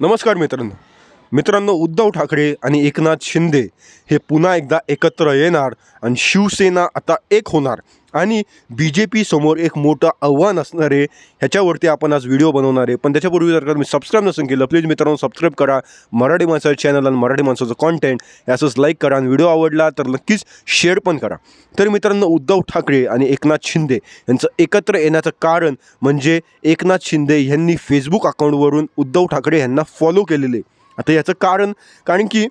नमस्कार मित्रांनो. मित्रांनो उद्धव ठाकरे आणि एकनाथ शिंदे हे पुन्हा एकदा एकत्र येणार आणि शिवसेना आता एक होणार. आणि बी जे पी समोर एक मोठं आव्हान असणार आहे ह्याच्यावरती आपण आज व्हिडिओ बनवणार आहे. पण त्याच्यापूर्वी जर का तुम्ही सबस्क्राईब नसून केलं प्लीज मित्रांनो सबस्क्राईब करा. मराठी माणसाचं चॅनल आणि मराठी माणसाचं कॉन्टेंट याचंच लाईक करा. आणि व्हिडिओ आवडला तर नक्कीच शेअर पण करा. तर मित्रांनो उद्धव ठाकरे आणि एकनाथ शिंदे यांचं एकत्र येण्याचं कारण म्हणजे एकनाथ शिंदे यांनी फेसबुक अकाउंटवरून उद्धव ठाकरे यांना फॉलो केलेले. आता याचं कारण कारण की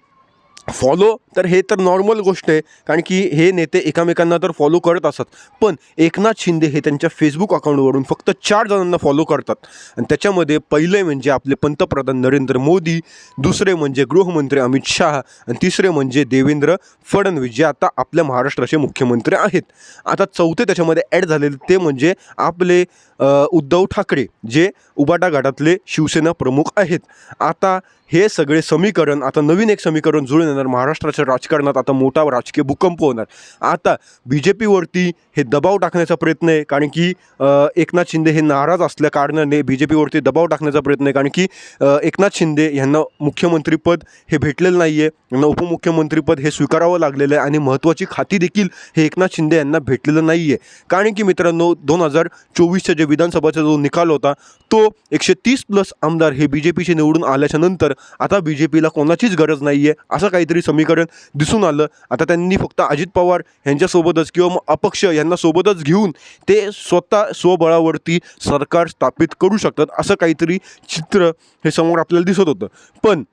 फॉलो तर हे तर नॉर्मल गोष्ट आहे. कारण की हे नेते एकामेकांना तर फॉलो करत असतात पण एकनाथ शिंदे हे त्यांच्या फेसबुक अकाउंटवरून फक्त चार जणांना फॉलो करतात. आणि त्याच्यामध्ये पहिले म्हणजे आपले पंतप्रधान नरेंद्र मोदी दुसरे म्हणजे गृहमंत्री अमित शहा आणि तिसरे म्हणजे देवेंद्र फडणवीस जे आता आपल्या महाराष्ट्राचे मुख्यमंत्री आहेत. आता चौथे त्याच्यामध्ये ॲड झालेले ते म्हणजे आपले उद्धव ठाकरे जे उबाटा घाटातले शिवसेना प्रमुख आहेत. आता हे सगळे समीकरण आता नवीन एक समीकरण जुळून येणार महाराष्ट्राच्या राजकारणात आता मोठा राजकीय भूकंप होणार. आता बी जे पीवरती हे दबाव टाकण्याचा प्रयत्न आहे कारण की एकनाथ शिंदे हे नाराज असल्या कारणाने बी जे पीवरती दबाव टाकण्याचा प्रयत्न आहे कारण की एकनाथ शिंदे यांना मुख्यमंत्रीपद हे भेटलेलं नाही आहे यांना उपमुख्यमंत्रीपद हे स्वीकारावं लागलेलं आहे आणि महत्त्वाची खाती देखील हे एकनाथ शिंदे यांना भेटलेलं नाही आहे कारण की मित्रांनो दोन हजार चोवीसच्या जे विधानसभाचा जो निकाल होता तो एकशे तीस प्लस आमदार हे बी जे पीचे निवडून आल्याच्यानंतर आता बी जे पीला कोणाचीच गरज नाही आहे असं काही काहीतरी समीकरण दिसून आलं. आता त्यांनी फक्त अजित पवार यांच्यासोबतच किंवा मग अपक्ष यांना सोबतच घेऊन ते स्वतः स्वबळावरती सरकार स्थापित करू शकतात असं काहीतरी चित्र हे समोर आपल्याला दिसत होतं. पण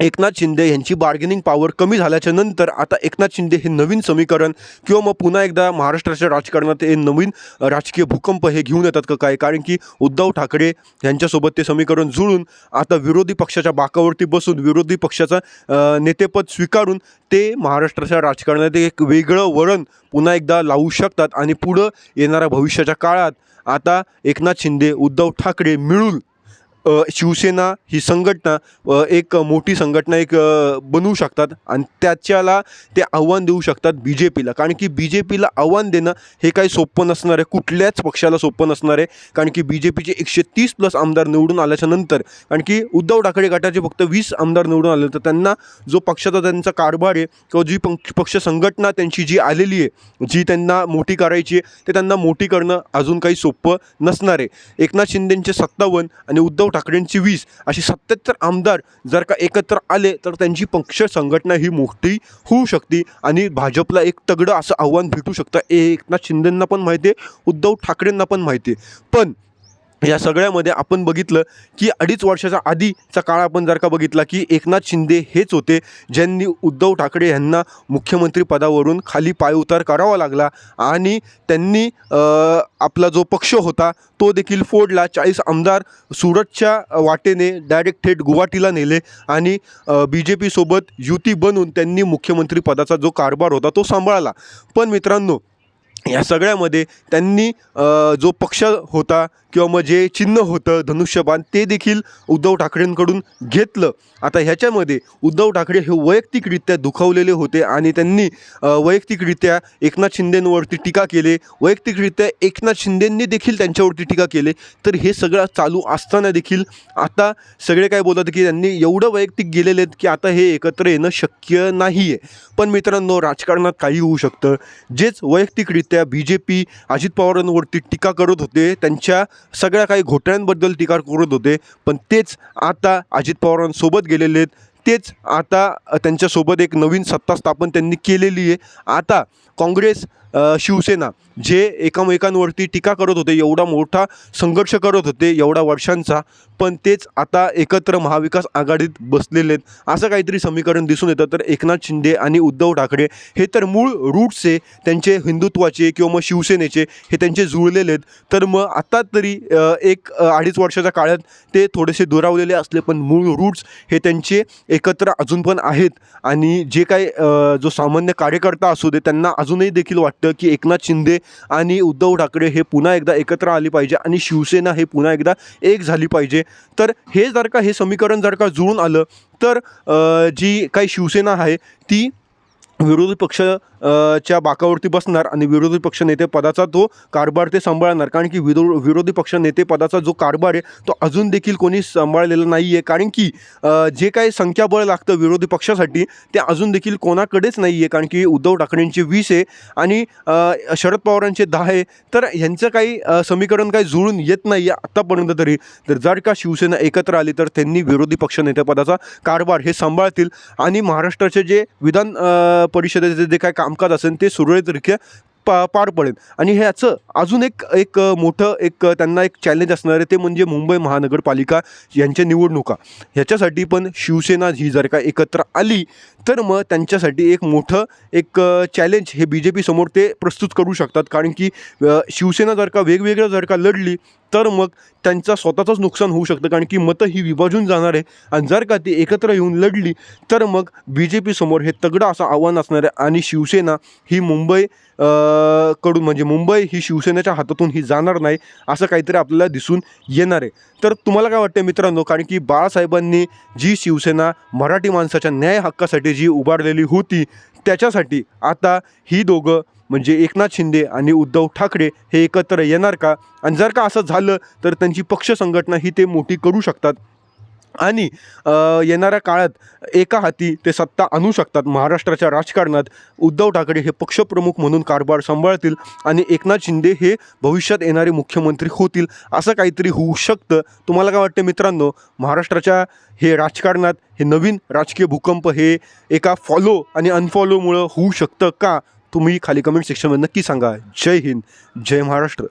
एकनाथ शिंदे यांची बार्गेनिंग पॉवर कमी झाल्याच्यानंतर आता एकनाथ शिंदे हे नवीन समीकरण किंवा मग पुन्हा एकदा महाराष्ट्राच्या राजकारणात हे नवीन राजकीय भूकंप हे घेऊन येतात का काय? कारण की उद्धव ठाकरे यांच्यासोबत ते समीकरण जुळून आता विरोधी पक्षाच्या बाकावरती बसून विरोधी पक्षाचा नेतेपद स्वीकारून ते महाराष्ट्राच्या राजकारणात एक वेगळं वळण पुन्हा एकदा लावू शकतात. आणि पुढं येणाऱ्या भविष्याच्या काळात आता एकनाथ शिंदे उद्धव ठाकरे मिळून शिवसेना ही संघटना एक मोठी संघटना एक बनवू शकतात आणि त्याच्याला ते आव्हान देऊ शकतात बी जे पीला कारण की बी जे पीला आव्हान देणं हे काही सोपं नसणार आहे. कुठल्याच पक्षाला सोपं नसणार आहे. कारण की बी जे पीचे एकशे तीस प्लस आमदार निवडून आल्याच्यानंतर कारण की उद्धव ठाकरे गटाचे फक्त वीस आमदार निवडून आले तर त्यांना जो पक्षाचा त्यांचा कारभार आहे किंवा जी पक्ष पक्ष संघटना त्यांची जी आलेली आहे जी त्यांना मोठी करायची आहे ते त्यांना मोठी करणं अजून काही सोपं नसणार आहे. एकनाथ शिंदेंचे सत्तावन्न आणि उद्धव ठाकरेंची वीस अशी सत्याहत्तर आमदार जर का एकत्र आले तर त्यांची पक्ष संघटना ही मोठी होऊ शकते आणि भाजपला एक तगडं असं आव्हान भेटू शकतं. एकनाथ शिंदेंना पण माहिती आहे उद्धव ठाकरेंना पण माहिती आहे. पण या सगळ्यामध्ये आपण बघितलं की अडीच वर्षाच्या आधीचा काळ आपण जर का बघितला की एकनाथ शिंदे हेच होते ज्यांनी उद्धव ठाकरे यांना मुख्यमंत्री पदावरून खाली पायउतार करावा लागला आणि त्यांनी आपला जो पक्ष होता तो देखील फोडला. चाळीस आमदार सुरतच्या वाटेने डायरेक्ट थेट गुवाहाटीला नेले आणि बी जे पीसोबत युती बनवून त्यांनी मुख्यमंत्री पदाचा जो कारभार होता तो सांभाळला. पण मित्रांनो या सगळ्यामध्ये त्यांनी जो पक्ष होता किंवा मग जे चिन्ह होतं धनुष्यबाण ते देखील उद्धव ठाकरेंकडून घेतलं. आता ह्याच्यामध्ये उद्धव ठाकरे हे वैयक्तिकरित्या दुखावलेले होते आणि त्यांनी वैयक्तिकरित्या एकनाथ शिंदेंवरती टीका केले. वैयक्तिकरित्या एकनाथ शिंदेंनी देखील त्यांच्यावरती टीका केले. तर हे सगळं चालू असताना देखील आता सगळे काय बोलतात की त्यांनी एवढं वैयक्तिक गेलेले आहेत की आता हे एकत्र येणं शक्य नाही आहे पण मित्रांनो राजकारणात काही होऊ शकतं. जेच वैयक्तिकरित्या त्या बी जे पी अजित पवारांवरती टीका करत होते. त्यांच्या सगळ्या काही घोटाळ्यांबद्दल टीका करत होते. पण तेच आता अजित पवारांसोबत गेलेले आहेत. तेच आता त्यांच्यासोबत एक नवीन सत्ता स्थापन त्यांनी केलेली आहे. आता काँग्रेस शिवसेना जे एकामेकांवरती टीका करत होते एवढा मोठा संघर्ष करत होते एवढा वर्षांचा पण तेच आता एकत्र महाविकास आघाडीत बसलेले आहेत. असं काहीतरी समीकरण दिसून येतं. तर एकनाथ शिंदे आणि उद्धव ठाकरे हे तर मूळ रूट्स त्यांचे हिंदुत्वाचे किंवा मग शिवसेनेचे हे त्यांचे जुळलेले आहेत. तर मग आता तरी एक अडीच वर्षाच्या काळात ते थोडेसे दुरावलेले असले पण मूळ रूट्स हे त्यांचे एकत्र अजून पण आहेत. आणि जे काही जो सामान्य कार्यकर्ता असू दे त्यांना अजूनही देखील वाटतं की एकनाथ शिंदे आणि उद्धव ठाकरे हे पुन्हा एकदा एकत्र आली पाहिजे आणि शिवसेना हे पुन्हा एकदा एक झाली पाहिजे. तर हे जर का हे समीकरण जर का जुळून आलं तर जी काही शिवसेना आहे ती विरोधी पक्ष च्या बाकावरती बसणार आणि विरोधी पक्ष नेते पदाचा तो कारभार ते सांभाळणार. कारण की विरो विरोधी पक्ष नेते पदाचा जो कारभार आहे तो अजून देखील कोणी सांभाळलेला नाही आहे कारण की जे काही संख्याबळ लागतं विरोधी पक्षासाठी ते अजून देखील कोणाकडेच नाही आहे कारण की उद्धव ठाकरेंचे वीस आहे आणि शरद पवारांचे दहा आहे. तर ह्यांचं काही समीकरण काही जुळून येत नाही आहे आत्तापर्यंत तरी. तर जर का शिवसेना एकत्र आली तर त्यांनी विरोधी पक्षनेतेपदाचा कारभार हे सांभाळतील. आणि महाराष्ट्राचे जे विधान परिषदेचे जे काय काम कामकाज असेल ते सुरळीतरित्या पा पार पडेल. आणि ह्याचं अजून एक एक मोठं एक त्यांना एक चॅलेंज असणार आहे ते म्हणजे मुंबई महानगरपालिका यांच्या निवडणुका. ह्याच्यासाठी पण शिवसेना ही जर का एकत्र आली तर मग त्यांच्यासाठी एक मोठं एक चॅलेंज हे बी जे पी समोर ते प्रस्तुत करू शकतात. कारण की शिवसेना जर का वेगवेगळं जर का लढली तर मग त्यांचा स्वतःचंच नुकसान होऊ शकतं कारण की मतं ही विभाजून जाणार आहे. आणि जर का ती एकत्र येऊन लढली तर मग बी जे पीसमोर हे तगडं असं आव्हान असणार आहे. आणि शिवसेना ही मुंबई कडून म्हणजे मुंबई ही शिवसेनेच्या हातातून ही जाणार नाही असं काहीतरी आपल्याला दिसून येणार आहे. तर तुम्हाला काय वाटतं मित्रांनो? कारण की बाळासाहेबांनी जी शिवसेना मराठी माणसाच्या न्याय हक्कासाठी जी उभारलेली होती त्याच्यासाठी आता ही दोघं म्हणजे एकनाथ शिंदे आणि उद्धव ठाकरे हे एकत्र येणार का? आणि जर का असं झालं तर त्यांची पक्ष संघटना ही ते मोठी करू शकतात. आणि येणाऱ्या काळात एका हाती ते सत्ता आणू शकतात. महाराष्ट्राच्या राजकारणात उद्धव ठाकरे हे पक्षप्रमुख म्हणून कारभार सांभाळतील आणि एकनाथ शिंदे हे भविष्यात येणारे मुख्यमंत्री होतील असं काहीतरी होऊ शकतं. तुम्हाला काय वाटतं मित्रांनो? महाराष्ट्राच्या हे राजकारणात हे नवीन राजकीय भूकंप हे एका फॉलो आणि अनफॉलोमुळं होऊ शकतं का? तुम्ही खाली कमेंट सेक्शनमध्ये नक्की सांगा. जय हिंद जय महाराष्ट्र.